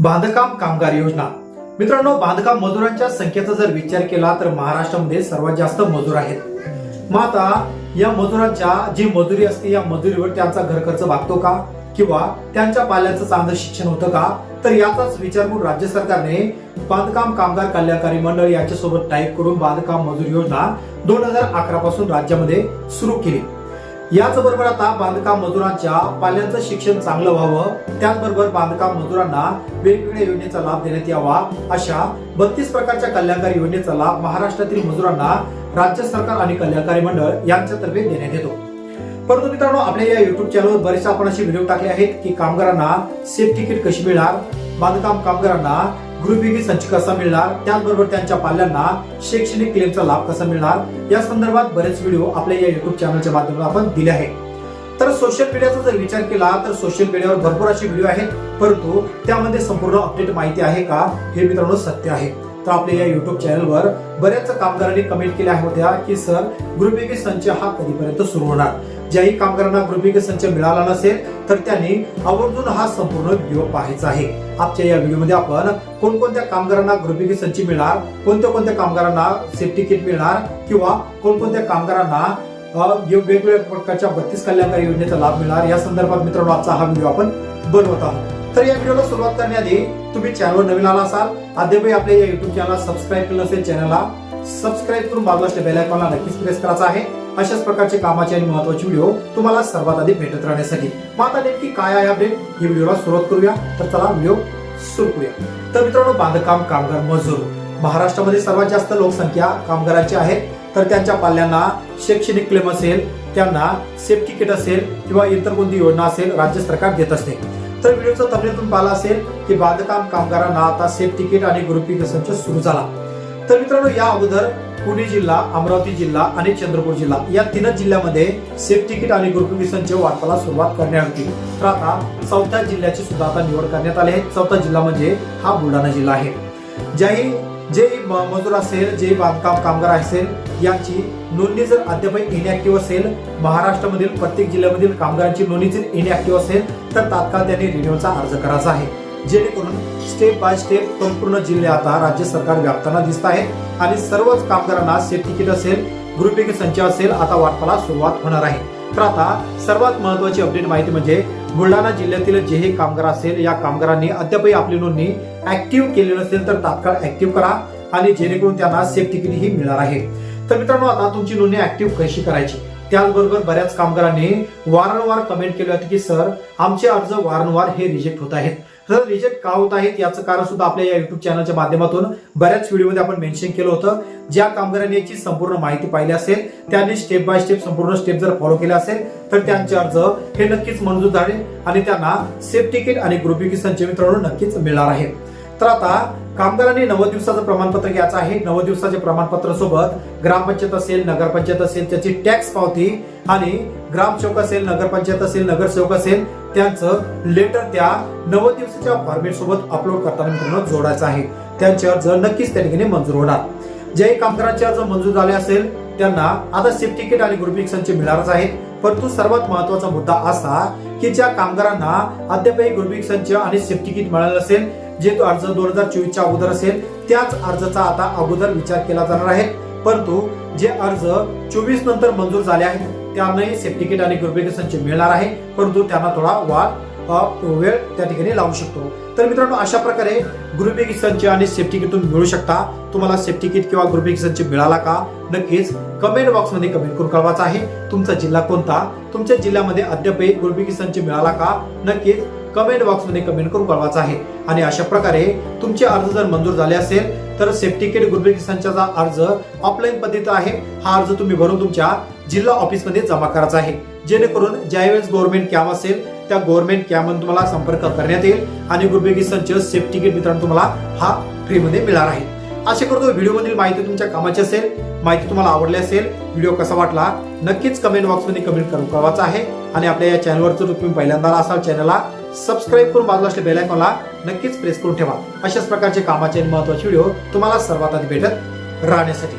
बांधकाम कामगार योजना. मित्रांनो बांधकाम मजुरांच्या संख्येचा जर विचार केला तर महाराष्ट्रामध्ये सर्वात जास्त मजूर आहेत. मग आता या मजुरांच्या जी मजुरी असते या मजुरीवर त्यांचा घर खर्च भागतो का? किंवा त्यांच्या पाल्याचं चांगलं शिक्षण होतं का? तर याचाच विचार करून राज्य सरकारने बांधकाम कामगार कल्याणकारी मंडळ यांच्यासोबत टाईप करून बांधकाम मजूर योजना दोन हजार अकरा पासून राज्यामध्ये सुरू केली. याचबरोबर आता बांधकाम मजुरांच्या पाल्यांचं शिक्षण चांगलं व्हावं त्याचबरोबर बांधकाम मजुरांना वेगवेगळ्या योजनेचा लाभ देण्यात यावा अशा बत्तीस प्रकारच्या कल्याणकारी योजनेचा लाभ महाराष्ट्रातील मजुरांना राज्य सरकार आणि कल्याणकारी मंडळ यांच्यातर्फे देण्यात येतो. परंतु मित्रांनो आपल्या या युट्यूब चॅनलवर बरेच आपण असे व्हिडिओ टाकले आहेत की कामगारांना सेफ तिकीट कशी मिळणार? बांधकाम कामगारांना गृहविगी संच कसा मिळणार? त्याचबरोबर त्यांच्या पाल्यांना शैक्षणिक क्लेमचा लाभ कसा मिळणार? या संदर्भात बरेच व्हिडिओ आपल्या या युट्यूब चॅनलच्या माध्यमातून आपण दिले आहेत. तर सोशल मीडियाचा जर विचार केला तर सोशल मीडियावर भरपूर असे व्हिडिओ आहेत. परंतु त्यामध्ये संपूर्ण अपडेट माहिती आहे का? हे मित्रांनो सत्य आहे. तर आपल्या या युट्यूब चॅनलवर बऱ्याच कामगारांनी कमेंट केल्या होत्या की सर गृहविगी संच हा कधीपर्यंत सुरू होणार? ज्याही कामगारांना गृहविगी संच मिळाला नसेल तर त्यांनी आवर्जून हा संपूर्ण व्हिडिओ पाहायचा आहे. आजच्या या व्हिडिओमध्ये आपण कोणकोणत्या कामगारांना गृहविगी संच मिळणार कोणत्या कोणत्या कामगारांना सेफ्टी किट मिळणार किंवा कोणकोणत्या कामगारांना वेगवेगळ्या प्रकारच्या बत्तीस कल्याणकारी योजनेचा लाभ मिळणार या संदर्भात मित्रांनो आजचा हा व्हिडिओ आपण बनवत आहोत. तर या व्हिडिओला सुरुवात करण्याआधी तुम्ही चॅनलवर नवीन आला असाल अद्यापही आपल्या या युट्यूब चॅनलला सबस्क्राईब केलं असेल चॅनलला सबस्क्राईब करून बाजूला बेल आयकॉनला नक्कीच प्रेस करायचा आहे. अशाच प्रकारचे कामाचे आणि महत्त्वाचे व्हिडिओ तुम्हाला सर्वात आधी भेटत राहण्यासाठी. मग आता नेमकी काय आहे अपडेट ही व्हिडिओला सुरुवात करूया. तर चला व्हिडिओ सुरू करूया. तर मित्रांनो बांधकाम कामगार मजूर. महाराष्ट्रामध्ये सर्वात जास्त लोकसंख्या कामगारांची आहे. तर त्यांच्या पाल्यांना शैक्षणिक क्लेम असेल त्यांना सेफ्टी किट असेल किंवा इतर कोणती योजना असेल राज्य सरकार देत असते. तर व्हिडिओचा तबलेतून पाहिलं असेल की बांधकाम कामगारांना आता सेफ्टी किट आणि ग्रुपिंग संच सुरू झाला. तर मित्रांनो या अगोदर पुणे जिल्हा अमरावती जिल्हा आणि चंद्रपूर जिल्हा या तीनच जिल्ह्यामध्ये सेफ तिकीट आणि ग्रुपिंग संच वाटपाला सुरुवात करण्यात होती तर आता चौथ्या जिल्ह्याची सुद्धा आता निवड करण्यात आली आहे. चौथा जिल्हा म्हणजे हा बुलढाणा जिल्हा आहे. ज्याही जे म- मजूर असेल जे बांधकाम कामगार असेल यांची नोंदणी जर अद्याप इनॅक्टिव्ह असेल महाराष्ट्रामधील प्रत्येक जिल्ह्यामधील कामगारांची नोंदणी जर इनॅक्टिव्ह असेल तर तात्काळ त्यांनी रिन्यूचा अर्ज करायचा आहे. जेणेकरून स्टेप बाय स्टेप संपूर्ण जिल्हे आता राज्य सरकार व्यापताना दिसत आहे. आणि सर्वच कामगारांना सेफ्टी किट असेल ग्रुपिंग संच असेल आता वाटपाला सुरुवात होणार आहे. तर आता सर्वात महत्वाची अपडेट माहिती म्हणजे बुलढाणा जिल्ह्यातील जे हे कामगार असेल या कामगारांनी अद्यापही आपली नोंदणी ऍक्टिव्ह केली नसेल तर तात्काळ ऍक्टिव्ह करा आणि जेणेकरून त्यांना सेफ्टी किट ही मिळणार आहे. तर मित्रांनो आता तुमची नोंदणी ऍक्टिव्ह कशी करायची? त्याचबरोबर बऱ्याच कामगारांनी वारंवार कमेंट केले होते की सर आमचे अर्ज वारंवार हे रिजेक्ट होत आहेत. तर रिजेक्ट का होत आहेत याचं कारण सुद्धा आपल्या या युट्यूब चॅनलच्या माध्यमातून बऱ्याच व्हिडिओमध्ये आपण मेन्शन केलं होतं. ज्या कामगारांनी याची संपूर्ण माहिती पाहिली असेल त्यांनी स्टेप बाय स्टेप संपूर्ण स्टेप जर फॉलो केले असेल तर त्यांचे अर्ज हे नक्कीच मंजूर झाले आणि त्यांना सेफ तिकीट आणि ग्रुप संच मित्रांनो नक्कीच मिळणार आहे तर आता कामगारांनी नव्वद दिवसाचं प्रमाणपत्र घ्यायचं आहे. नव्वद दिवसाच्या प्रमाणपत्र सोबत ग्रामपंचायत असेल नगरपंचायत असेल त्याची टॅक्स पावती आणि ग्रामसेवक असेल नगरपंचायत असेल नगरसेवक असेल त्यांचं लेटर त्या नव्वद दिवसाच्या फॉर्मेट सोबत अपलोड करताना मित्रांनो जोडायचं आहे. त्यांचे अर्ज नक्कीच त्या ठिकाणी मंजूर होणार. जे कामगारांचे अर्ज मंजूर झाले असेल त्यांना आता सेफ्टी तिकीट आणि ग्रुप संच मिळणारच आहेत. परंतु सर्वात महत्त्वाचा मुद्दा असा की ज्या कामगारांना अद्यापही ग्रुप संच आणि सेफ्टी तिकीट मिळालं असेल जे अर्ज दोन हजार चोवीसच्या अगोदर असेल त्याच अर्जाचा आता अगोदर विचार केला जाणार आहे. परंतु जे अर्ज चोवीस नंतर मंजूर झाले आहेत त्यांनाही सेफ्टिकेट आणि ग्रुपिकेशनचे मिळणार आहे. परंतु त्यांना थोडा वाद वेळ त्या ठिकाणी लावू शकतो. तर मित्रांनो अशा प्रकारे ग्रुपिकेशनचे आणि सेफ्टी किट तुम्ही मिळू शकता. तुम्हाला सेफ्टी किट किंवा ग्रुपिकेशनचे मिळाला का? नक्कीच कमेंट बॉक्समध्ये कमेंट करून कळवायचा आहे. तुमचा जिल्हा कोणता? तुमच्या जिल्ह्यामध्ये अद्यापही ग्रुपिकेशनचे मिळाला का? नक्कीच कमेंट बॉक्समध्ये कमेंट करून कळवायचा आहे. आणि अशा प्रकारे तुमचे अर्ज जर मंजूर झाले असेल तर सेफ्टी किट अर्ज ऑफलाईन पद्धत आहे. हा अर्ज तुम्ही भरून तुमच्या जिल्हा ऑफिसमध्ये जमा करायचा आहे. जेणेकरून ज्यावेळेस गव्हर्नमेंट कॅम्प असेल त्या गव्हर्नमेंट कॅम्प तुम्हाला संपर्क करण्यात येईल आणि गुरुबेकिस्तानचे सेफ्टीकेट सेफ्टी किट मित्रांनो तुम्हाला हा फ्रीमध्ये मिळणार आहे. असे करतो व्हिडिओमधील माहिती तुमच्या कामाची असेल माहिती तुम्हाला आवडली असेल व्हिडिओ कसा वाटला नक्कीच कमेंट बॉक्समध्ये कमेंट करून कळवायचा आहे. आणि आपल्या या चॅनलवर जर तुम्ही पहिल्यांदा असाल चॅनलला सबस्क्राईब करून बाजूला असलेल्या बेल आयकॉनला नक्कीच प्रेस करून ठेवा. अशाच प्रकारचे कामाचे महत्त्वाचे व्हिडिओ तुम्हाला सर्वात आधी भेटत राहण्यासाठी.